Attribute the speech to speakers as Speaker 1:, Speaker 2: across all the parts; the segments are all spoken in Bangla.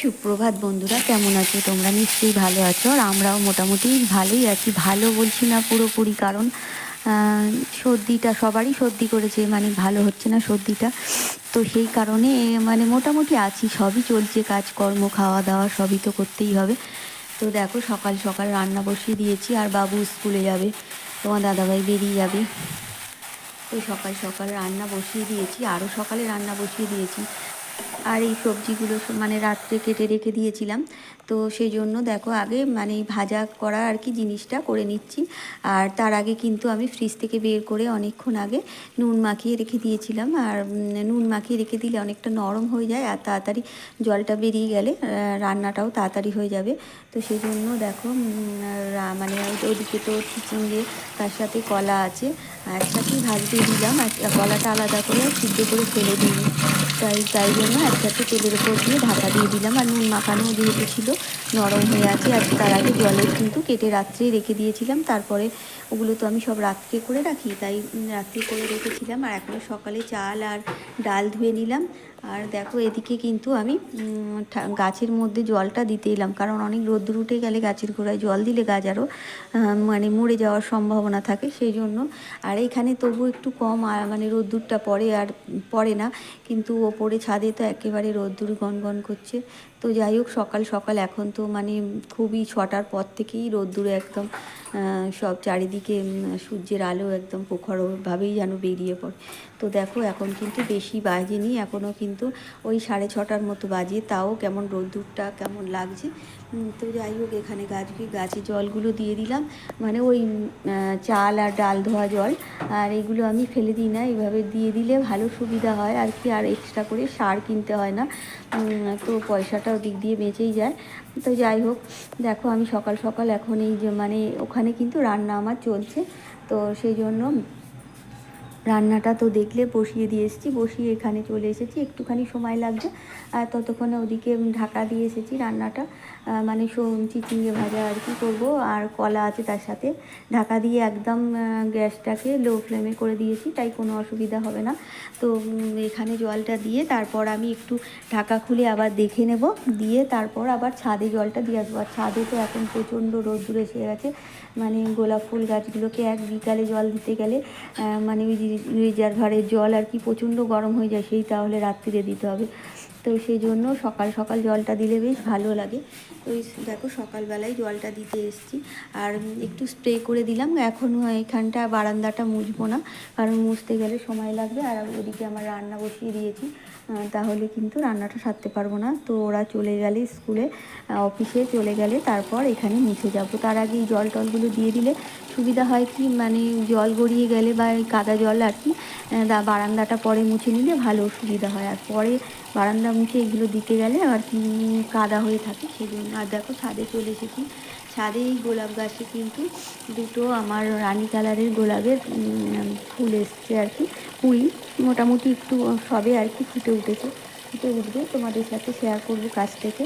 Speaker 1: সুপ্রভাত বন্ধুরা, কেমন আছো? তোমরা নিশ্চয়ই ভালো আছো আর আমরাও মোটামুটি ভালোই আছি। ভালো বলছি না পুরোপুরি, কারণ সর্দিটা সবারই সর্দি করেছে মানে ভালো হচ্ছে না সর্দিটা। তো সেই কারণে মানে মোটামুটি আছি, সবই চলছে, কাজকর্ম খাওয়া দাওয়া সবই তো করতেই হবে। তো দেখো, সকাল সকাল রান্না বসিয়ে দিয়েছি আর বাবু স্কুলে যাবে, তোমার দাদাভাই বেরিয়ে যাবে। তো সকাল সকাল রান্না বসিয়ে দিয়েছি, আরও সকালে রান্না বসিয়ে দিয়েছি। আর এই সবজিগুলো মানে রাত্রে কেটে রেখে দিয়েছিলাম। তো সেই জন্য দেখো আগে মানে ভাজা করা আর কি জিনিসটা করে নিচ্ছি। আর তার আগে কিন্তু আমি ফ্রিজ থেকে বের করে অনেকক্ষণ আগে নুন মাখিয়ে রেখে দিয়েছিলাম। আর নুন মাখিয়ে রেখে দিলে অনেকটা নরম হয়ে যায় আর তাড়াতাড়ি জলটা বেরিয়ে গেলে রান্নাটাও তাড়াতাড়ি হয়ে যাবে। তো সেই জন্য দেখো মানে ওইদিকে তো চিচিঙ্গে, তার সাথে কলা আছে। একসাথেই ভাজতে দিলাম, আর কলাটা আলাদা করে সিদ্ধ করে ফেলে দিই। তাই তাই জন্য একসাথে তেলের উপর দিয়ে ঢাকা দিয়ে দিলাম। আর নুন মাখানো যেহেতু ছিল, নরম হয়ে আছে। আর তার আগে জলে কিন্তু কেটে রাত্রে রেখে দিয়েছিলাম। তারপরে ওগুলো তো আমি সব রাত্রে করে রাখি, তাই রাত্রে করে রেখেছিলাম। আর এখন সকালে চাল আর ডাল ধুয়ে নিলাম। আর দেখো এদিকে কিন্তু আমি গাছের মধ্যে জলটা দিতে এলাম। কারণ অনেক রোদ্দুর উঠে গেলে গাছের গোড়ায় জল দিলে গাছ আরও মানে মরে যাওয়ার সম্ভাবনা থাকে সেই জন্য আর এখানে তবু একটু কম মানে রোদ্দুরটা পড়ে আর পড়ে না। কিন্তু ওপরে ছাদে তো একেবারে রোদ্দুর গনগন করছে। তো যাই হোক, সকাল সকাল এখন তো মানে খুবই ছটার পর থেকেই রোদ্দুরে একদম সব চারিদিকে সূর্যের আলো একদম প্রখরভাবেই যেন বেরিয়ে পড়ে। তো দেখো, এখন কিন্তু বেশি বাজেনি, এখনও কিন্তু ওই সাড়ে ছটার মতো বাজে, তাও কেমন রোদ্দুরটা কেমন লাগছে। তো যাই হোক, এখানে গাছ গাছে জলগুলো দিয়ে দিলাম মানে ওই চাল আর ডাল ধোয়া জল, আর এগুলো আমি ফেলে দিই না এইভাবে দিয়ে দিলে ভালো সুবিধা হয়, আর কি, আর এক্সট্রা করে সার কিনতে হয় না। তো পয়সাটা ওদিক দিয়ে বেঁচেই যায়। তো যাই হোক, দেখো আমি সকাল সকাল এখন এই যে মানে ওখানে কিন্তু রান্না আমার চলছে। তো সেই জন্য রান্নাটা তো দেখলে বসিয়ে দিয়ে এসেছি, বসিয়ে এখানে চলে এসেছি, একটুখানি সময় লাগছে। আর ততক্ষণে ওদিকে ঢাকা দিয়ে এসেছি রান্নাটা। মানে চিচিঙ্গে ভাজা আর কি করব, আর কলা আছে তার সাথে। ঢাকা দিয়ে একদম গ্যাসটাকে লো ফ্লেমে করে দিয়েছি, তাই কোনো অসুবিধা হবে না। তো এখানে জলটা দিয়ে তারপর আমি একটু ঢাকা খুলে আবার দেখে নেব। দিয়ে তারপর আবার ছাদে জলটা দিয়ে আসব। আর ছাদে তো এখন প্রচণ্ড রোদ্দুর এসে গেছে। মানে গোলাপ ফুল গাছগুলোকে এক বিকালে জল দিতে গেলে মানে ওই রিজার্ভারের জল আর কি প্রচণ্ড গরম হয়ে যায়, সেই তাহলে রাত্রিরে দিতে হবে। তো সেই জন্য সকাল সকাল জলটা দিলে বেশ ভালো লাগে। তো দেখো সকালবেলায় জলটা দিতে এসেছি। আর একটু স্প্রে করে দিলাম এখন এখানটা বারান্দাটা মুছবো না, কারণ মুছতে গেলে সময় লাগবে। আর ওদিকে আমার রান্না বসিয়ে দিয়েছি তাহলে কিন্তু রান্নাটা সারতে পারব না। তো ওরা চলে গেলে স্কুলে অফিসে চলে গেলে তারপর এখানে মুছে যাব। তার আগে এই জল টলগুলো দিয়ে দিলে সুবিধা হয় কি? মানে জল গড়িয়ে গেলে বা কাদা জল আর কি বারান্দাটা পরে মুছে নিলে ভালো সুবিধা হয়। আর পরে বারান্দা মুছে এগুলো দিতে গেলে আর কি কাদা হয়ে থাকে সেই জন্য আর দেখো ছাদে চলে এসেছি। ছাদে এই গোলাপ গাছে কিন্তু দুটো আমার রানী কালারের গোলাপের ফুল এসছে আর কি কুড়ি মোটামুটি একটু সবে আর কি ফুটে উঠেছে। ফুটে উঠবে, তোমাদের সাথে শেয়ার করব কাছ থেকে।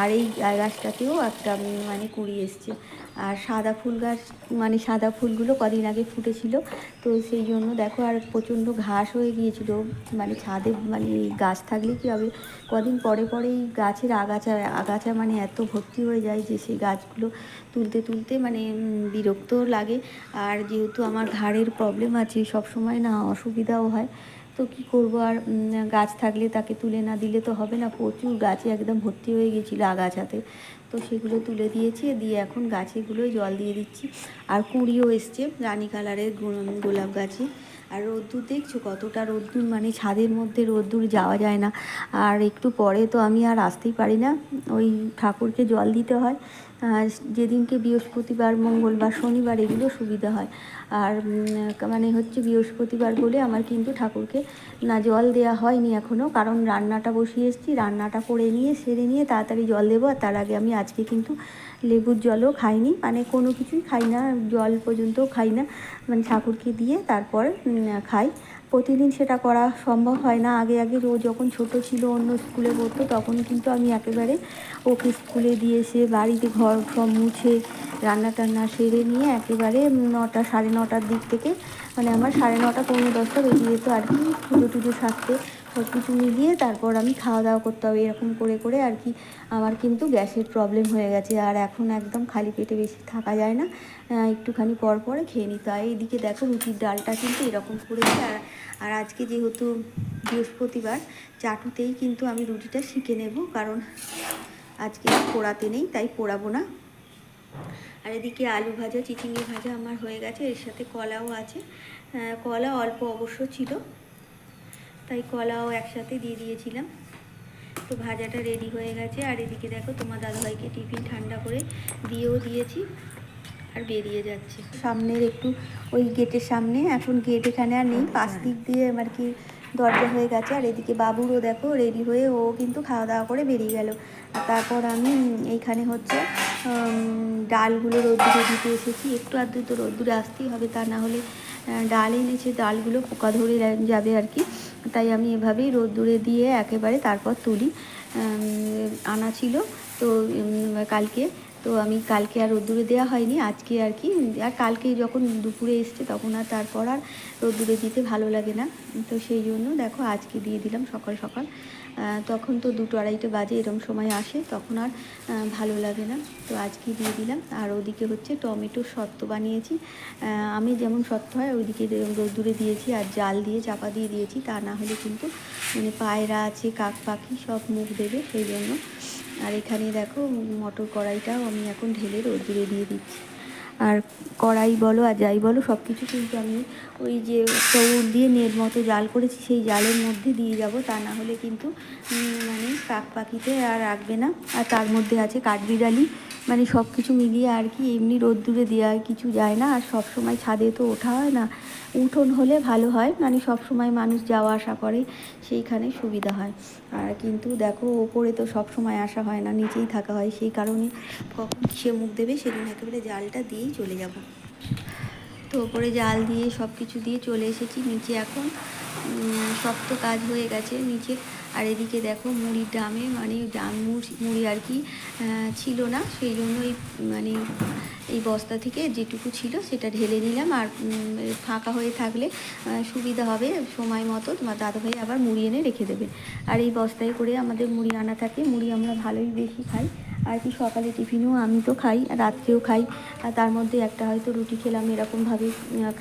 Speaker 1: আর এই গাছটাতেও একটা মানে কুড়ি এসছে। আর সাদা ফুল গাছ মানে সাদা ফুলগুলো কদিন আগে ফুটেছিল। তো সেই জন্য দেখো আর প্রচণ্ড ঘাস হয়ে গিয়েছিল। মানে ছাদে মানে গাছ থাকলে কী হবে? কদিন পরে পরে এই গাছের আগাছা আগাছা মানে এত ভর্তি হয়ে যায় যে সেই গাছগুলো তুলতে তুলতে মানে উম, বিরক্ত লাগে। আর যেহেতু আমার ঘাড়ের প্রবলেম আছে সব সময় না অসুবিধাও হয়। তো কি করব? আর গাছ থাকলে তাকে তুলে না দিলে তো হবে না। প্রচুর গাছে একদম ভর্তি হয়ে গেছিল আগাছাতে। তো সেগুলো তুলে দিয়েছি, দিয়ে এখন গাছেগুলোই জল দিয়ে দিচ্ছি। আর কুঁড়িও এসছে, রানী কালারের গোলাপ গাছে। আর রোদ্দুর দেখছ কতটা রোদ্দুর? মানে ছাদের মধ্যে রোদ্দুর যাওয়া যায় না। আর একটু পরে তো আমি আর আসতেই পারি না। ওই ঠাকুরকে জল দিতে হয়। যেদিনকে বৃহস্পতিবার, মঙ্গলবার, শনিবার এগুলো সুবিধা হয়। আর মানে হচ্ছে বৃহস্পতিবার বলে আমার কিন্তু ঠাকুরকে না জল দেওয়া হয়নি এখনও কারণ রান্নাটা বসিয়ে এসেছি। রান্নাটা করে নিয়ে, সেরে নিয়ে তাড়াতাড়ি জল দেবো। আর তার আগে আমি আজকে কিন্তু লেবুর জলও খাইনি মানে কোনো কিছুই খাই না, জল পর্যন্তও খাই না মানে ঠাকুরকে দিয়ে তারপর খাই। প্রতিদিন সেটা করা সম্ভব হয় না। আগে আগে ও যখন ছোট ছিল, অন্য স্কুলে পড়তো, তখন কিন্তু আমি একেবারে ওকে স্কুলে দিয়ে এসে বাড়িতে ঘর সব মুছে, রান্না টান্না সেরে নিয়ে একেবারে নটা, সাড়ে নটার দিক থেকে মানে আমার সাড়ে নটা, পৌনে দশটা বেরিয়ে যেত আর কি, পুজো টুজো সারতে। সব কিছু মিলিয়ে তারপর আমি খাওয়া দাওয়া করতে হবে, এরকম করে করে আর কি। আমার কিন্তু গ্যাসের প্রবলেম হয়ে গেছে আর এখন একদম খালি পেটে বেশি থাকা যায় না। একটুখানি পর পরে খেয়ে নিতে হয়। এইদিকে দেখো রুটির ডালটা কিন্তু এরকম করেছি আর আর আজকে যেহেতু বৃহস্পতিবার, চাটুতেই কিন্তু আমি রুটিটা শিখে নেব কারণ আজকে পোড়াতে নেই, তাই পোড়াবো না। আর এদিকে আলু ভাজা, চিচিঙ্গি ভাজা আমার হয়ে গেছে। এর সাথে কলাও আছে। কলা অল্প অবশ্য ছিল। তাই কলাও একসাথে দিয়ে দিয়েছিলাম। তো ভাজাটা রেডি হয়ে গেছে। আর এদিকে দেখো তোমার দাদাভাইকে টিফিন ঠান্ডা করে দিয়েও দিয়েছি আর বেরিয়ে যাচ্ছে। সামনের একটু ওই গেটের সামনে। এখন গেট এখানে আর নেই। পাশ দিক দিয়ে আর কি দরজা হয়ে গেছে। আর এদিকে বাবুরও দেখো রেডি হয়ে ও কিন্তু খাওয়া দাওয়া করে বেরিয়ে গেল। আর তারপর আমি এইখানে হচ্ছে ডালগুলো রোদ্দুরে দিতে এসেছি। একটু আধটু তো রোদ্দুরে আসতেই হবে। তা না হলে ডাল এনেছে। ডালগুলো পোকা ধরে যাবে আর কি। তাই আমি এভাবেই রোদ্দুরে দিয়ে একেবারে তারপর তুলি। আনা ছিল। তো কালকে, তো আমি কালকে আর রোদ্দুরে দেওয়া হয়নি। আজকে আর কি, আর কালকে যখন দুপুরে এসছে তখন আর তারপর আর রোদ্দুরে দিতে ভালো লাগে না। তো সেই জন্য দেখো আজকে দিয়ে দিলাম সকাল সকাল। তখন তো দুটো আড়াইটে বাজে, এরম সময় আসে, তখন আর ভালো লাগে না। তো আজকে দিয়ে দিলাম। আর ওদিকে হচ্ছে টমেটো সত্ত্ব বানিয়েছি। আমি যেমন সত্ত্ব হয়, ওইদিকে রোদ্দুরে দিয়েছি আর জাল দিয়ে চাপা দিয়ে দিয়েছি। তা না হলে কিন্তু মানে পায়রা আছে, কাক পাখি সব মুখ দেবে সেই জন্য। আর এখানে দেখো, মটর কড়াইটাও আমি এখন ঢেলে রোদ্দুরে দিয়ে দিচ্ছি। আর কড়াই বলো আর যাই বলো সব কিছু কিন্তু আমি ওই যে চৌর দিয়ে নেট মতো জাল করেছি, সেই জালের মধ্যে দিয়ে যাব। তা না হলে কিন্তু মানে কাক পাখিতে আর রাখবে না। আর তার মধ্যে আছে কাঠবিড়ালি। মানে সব কিছু মিলিয়ে আর কি এমনি রোদ্দুরে দেওয়া কিছু যায় না। আর সব সময় ছাদে তো ওঠা হয় না। উঠোন হলে ভালো হয় মানে সব সময় মানুষ যাওয়া আসা করে, সেইখানে সুবিধা হয়। আর কিন্তু দেখো, ওপরে তো সব সময় আসা হয় না, নিচেই থাকা হয়। সেই কারণে কখন সে মুখ দেবে সেদিন একেবারে জালটা দিয়েই চলে যাব। তো ওপরে জাল দিয়ে সব কিছু দিয়ে চলে এসেছি নিচে এখন। সব তো কাজ হয়ে গেছে। নিচে আর এদিকে দেখো মুড়ির ডামে মানে ডাম মুড়ি মুড়ি আর কি ছিল না, সেই জন্য এই মানে এই বস্তা থেকে যেটুকু ছিল সেটা ঢেলে নিলাম আর ফাঁকা হয়ে থাকলে সুবিধা হবে সময় মতো, তোমার দাদাভাই আবার মুড়ি এনে রেখে দেবে। আর এই বস্তায় করে আমাদের মুড়ি আনা থাকে, মুড়ি আমরা ভালোই বেশি খাই। আর কি সকালে টিফিনও আমি তো খাই, রাত্রেও খাই, আর তার মধ্যে একটা হয়তো রুটি খেলাম এরকমভাবে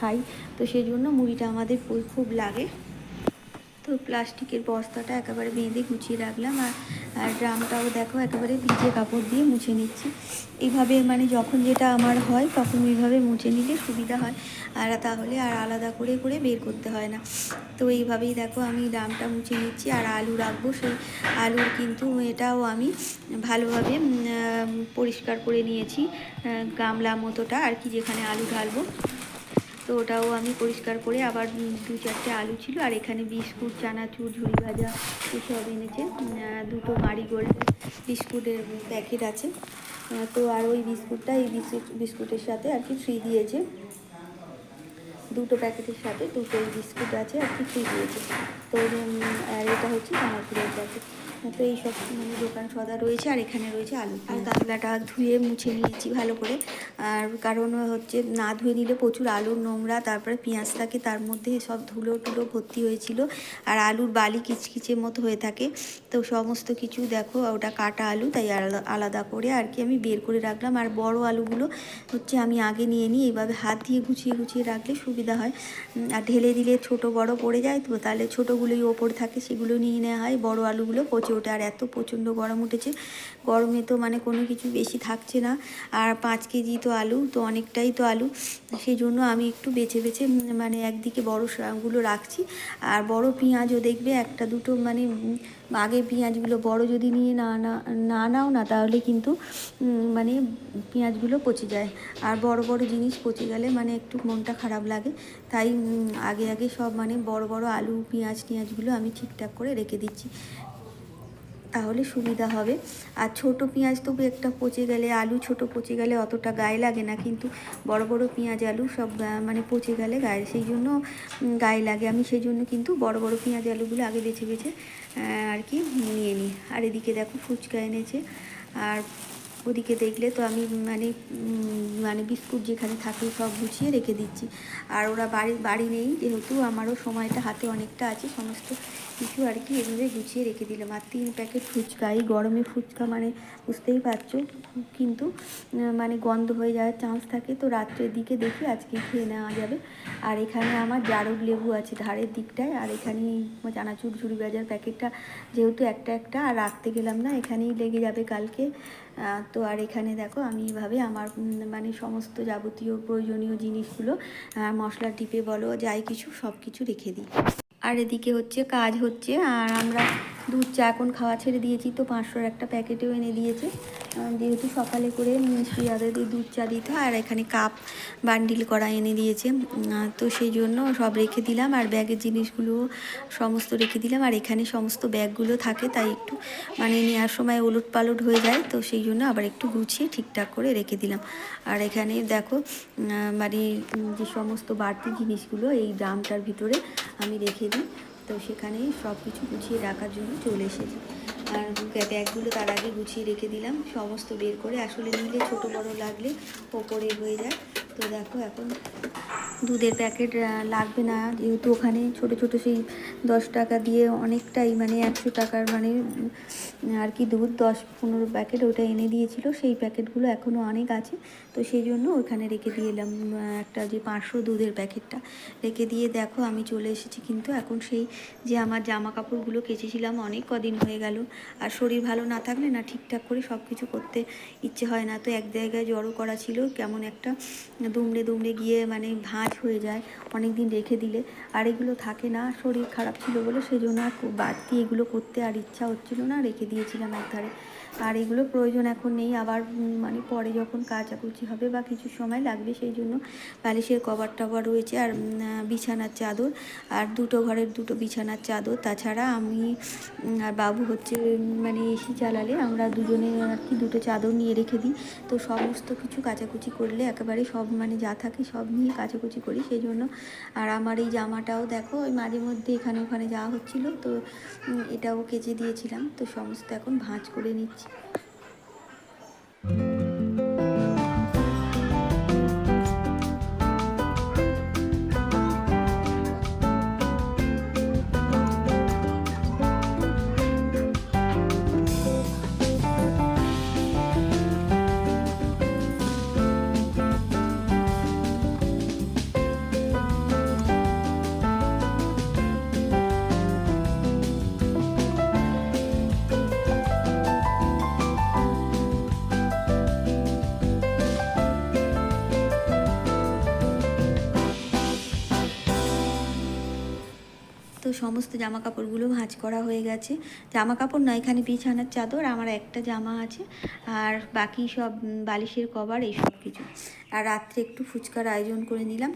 Speaker 1: খাই। তো সেই জন্য মুড়িটা আমাদের খুব লাগে। তো প্লাস্টিকের বস্তাটা একেবারে বেঁধে গুছিয়ে রাখলাম আর আর ড্রামটাও দেখো একেবারে ভিজে কাপড় দিয়ে মুছে নিচ্ছি। এইভাবে মানে যখন যেটা আমার হয় তখন ওইভাবে মুছে নিলে সুবিধা হয়। আর তাহলে আর আলাদা করে করে বের করতে হয় না। তো এইভাবেই দেখো আমি ড্রামটা মুছে নিচ্ছি আর আলু রাখব সেই আলুর কিন্তু এটাও আমি ভালোভাবে পরিষ্কার করে নিয়েছি গামলা মতোটা আর কি যেখানে আলু ঢালবো। তো ওটাও আমি পরিষ্কার করে আবার দু চারটে আলু ছিল, আর এখানে বিস্কুট, চানাচুর, ঝুড়ি ভাজা এসব এনেছে। দুটো মারিগোল্ড বিস্কুটের প্যাকেট আছে। তো আর ওই বিস্কুটটা, এই বিস্কুট, বিস্কুটের সাথে আর কি ফ্রি দিয়েছে। দুটো প্যাকেটের সাথে দুটো বিস্কুট আছে আর কি ফ্রি দিয়েছে। তো আর এটা হচ্ছে চানাচুরের প্যাকেট। তো এই সব মানে দোকান সদা রয়েছে, আর এখানে রয়েছে আলু আর গামলাটা ধুয়ে মুছে নিয়েছি ভালো করে। আর কারণ হচ্ছে না ধুয়ে নিলে প্রচুর আলুর নোংরা, তারপরে পেঁয়াজ থাকে তার মধ্যে সব ধুলো টুলো ভর্তি হয়েছিল। আর আলুর বালি কিচকিচের মতো হয়ে থাকে। তো সমস্ত কিছু দেখো, ওটা কাটা আলু, তাই আলাদা আলাদা করে আর কি আমি বের করে রাখলাম। আর বড় আলুগুলো হচ্ছে আমি আগে নিয়ে নিই এইভাবে হাত দিয়ে গুছিয়ে গুছিয়ে রাখলে সুবিধা হয়। আর ঢেলে দিলে ছোট বড় পড়ে যায়, তো তাহলে ছোটোগুলোই ওপর থাকে, সেগুলো নিয়ে নেওয়া হয়। বড় আলুগুলো পচে ওঠে আর এত প্রচণ্ড গরম উঠেছে। গরমে তো মানে কোনো কিছু বেশি থাকছে না। আর পাঁচ কেজি তো আলু, তো অনেকটাই তো আলু। সেই জন্য আমি একটু বেছে বেছে মানে একদিকে বড়গুলো রাখছি। আর বড় পেঁয়াজও দেখবে, একটা দুটো মানে আগে পেঁয়াজগুলো বড় যদি নিয়ে না না না নাও না, তাহলে কিন্তু মানে পেঁয়াজগুলো পচে যায়। আর বড় বড় জিনিস পচে গেলে মানে একটু মনটা খারাপ লাগে। তাই আগে আগে সব মানে বড় বড় আলু, পেঁয়াজ, টিয়াজগুলো আমি ঠিকঠাক করে রেখে দিচ্ছি। তাহলে সুবিধা হবে। আর ছোট পেঁয়াজ তবু একটা পচে গেলে, আলু ছোট পচে গেলে অতটা গায়ে লাগে না, কিন্তু বড় বড় পেঁয়াজ, আলু সব মানে পচে গেলে গায়ে, সেই জন্য গায়ে লাগে। আমি সেই জন্য কিন্তু বড় বড় পেঁয়াজ, আলুগুলো আগে বেছে বেছে আর কি নিয়ে নিই। আর এদিকে দেখো ফুচকা এনেছে। আর ওদিকে দেখলে তো আমি মানে মানে বিস্কুট যেখানে থাকে সব গুছিয়ে রেখে দিচ্ছি। আর ওরা বাড়ি বাড়ি নেই যেহেতু আমারও সময়টা হাতে অনেকটা আছে সমস্ত কিছু আর কি এভাবে গুছিয়ে রেখে দিলাম। আর তিন প্যাকেট ফুচকা এই গরমে ফুচকা মানে বুঝতেই পারছ কিন্তু মানে গন্ধ হয়ে যাওয়ার চান্স থাকে তো রাত্রের দিকে দেখি আজকে খেয়ে নেওয়া যাবে। আর এখানে আমার জারুল লেবু আছে ধারের দিকটায় আর এখানে চানাচুর ঝুড়ি ভাজার প্যাকেটটা যেহেতু একটা একটা আর রাখতে গেলাম না এখানেই লেগে যাবে কালকে। তো আর এখানে দেখো আমি এইভাবে আমার উম, মানে সমস্ত যাবতীয় প্রয়োজনীয় জিনিসগুলো মশলা টিপে বলো, যাই কিছু সব কিছু রেখে দিই। আর এদিকে হচ্ছে কাজ হচ্ছে, আর আমরা দুধ চা এখন খাওয়া ছেড়ে দিয়েছি, তো পাঁচশোর একটা প্যাকেটেও এনে দিয়েছে। যেহেতু সকালে করে শ্রিয়াদের দুধ চা দিতে আর এখানে কাপ বান্ডিল করা এনে দিয়েছে। তো সেই জন্য সব রেখে দিলাম, আর ব্যাগের জিনিসগুলো সমস্ত রেখে দিলাম, আর এখানে সমস্ত ব্যাগগুলো থাকে, তাই একটু মানে নেওয়ার সময় ওলট পালট হয়ে যায়, তো সেই জন্য আবার একটু গুছিয়ে ঠিকঠাক করে রেখে দিলাম। আর এখানে দেখো মানে যে সমস্ত বাড়তি জিনিসগুলো, এই ড্রামটার ভিতরে আমি রেখে দিই। তো সেখানে সব কিছু গুছিয়ে রাখার জন্য চলে এসেছি। আর ব্যাগগুলো তার আগে গুছিয়ে রেখে দিলাম, সমস্ত বের করে আসলে নিলে ছোট বড় লাগলে ওপরে হয়ে যায়। তো দেখো এখন দুধের প্যাকেট লাগবে না, যেহেতু ওখানে ছোট ছোট সেই দশ টাকা দিয়ে অনেকটাই মানে একশো টাকার মানে আর কি দুধ দশ পনেরো প্যাকেট ওটা এনে দিয়েছিল, সেই প্যাকেটগুলো এখনও অনেক আছে। তো সেই জন্য ওখানে রেখে দিয়ে এলাম একটা যে পাঁচশো দুধের প্যাকেটটা রেখে দিয়ে দেখো আমি চলে এসেছি। কিন্তু এখন সেই যে আমার জামা কাপড়গুলো কেচেছিলাম অনেক কদিন হয়ে গেল। আর শরীর ভালো না থাকলে না ঠিকঠাক করে সব কিছু করতে ইচ্ছে হয় না। তো এক জায়গায় জড়ো করা ছিল, কেমন একটা দুমড়ে দুমড়ে গিয়ে মানে ভাঁজ হয়ে যায় অনেক দিন রেখে দিলে। আর এগুলো থাকে না, শরীর খারাপ ছিল বলে সেই জন্য আর খুব বাড়তি এগুলো করতে আর ইচ্ছা হচ্ছিল না, রেখে দিয়েছিলাম এক একধারে। আর এগুলো প্রয়োজন এখন নেই। আবার মানে পরে যখন কাচাকুচি হবে বা কিছু সময় লাগবে সেই জন্য বালিশের কভার টভার রয়েছে আর বিছানার চাদর। আর দুটো ঘরের দুটো বিছানার চাদর। তাছাড়া আমি আর বাবু হচ্ছে মানে এসি চালালে আমরা দুজনে আর কি দুটো চাদর নিয়ে রেখে দিই। তো সমস্ত কিছু কাচাকুচি করলে একেবারে সব মানে যা থাকে সব নিয়ে কাচাকুচি করি সেই জন্য। আর আমার এই জামাটাও দেখো, ওই মাঝে মধ্যে এখানে ওখানে যাওয়া হচ্ছিল। তো এটাও কেচে দিয়েছিলাম। তো সমস্ত এখন ভাঁজ করে নিচ্ছি। তো সমস্ত জামা কাপড়গুলো ভাঁজ করা হয়ে গেছে। জামা কাপড় নয় এখানে বিছানার চাদর, আমার একটা জামা আছে, আর বাকি সব বালিশের কভার এইসব কিছু। আর রাত্রে একটু ফুচকার আয়োজন করে নিলাম।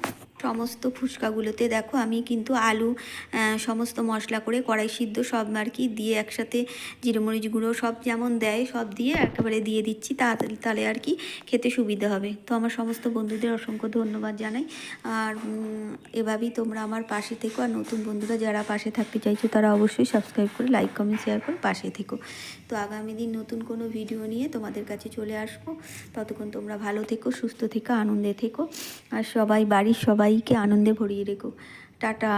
Speaker 1: সমস্ত ফুচকাগুলোতে দেখো আমি কিন্তু আলু সমস্ত মশলা করে কড়াই সিদ্ধ সব আর কি দিয়ে একসাথে জিরে মরিচ গুঁড়ো সব যেমন দেয় সব দিয়ে একেবারে দিয়ে দিচ্ছি তাড়াতাড়ি তাহলে আর কি খেতে সুবিধা হবে। তো আমার সমস্ত বন্ধুদের অসংখ্য ধন্যবাদ জানাই। আর এভাবেই তোমরা আমার পাশে থেকো আর নতুন বন্ধুরা যারা পাশে থাকতে চাইছো তারা অবশ্যই সাবস্ক্রাইব করে লাইক কমেন্ট শেয়ার করে পাশে থেকো। তো আগামী দিন নতুন কোনো ভিডিও নিয়ে তোমাদের কাছে চলে আসব। ততক্ষণ তোমরা ভালো থেকো, সুস্থ থেকো, আনন্দে থেকো। আর সবাই, বাড়ির সবাইকে আনন্দে ভরিয়ে রেখো। টাটা।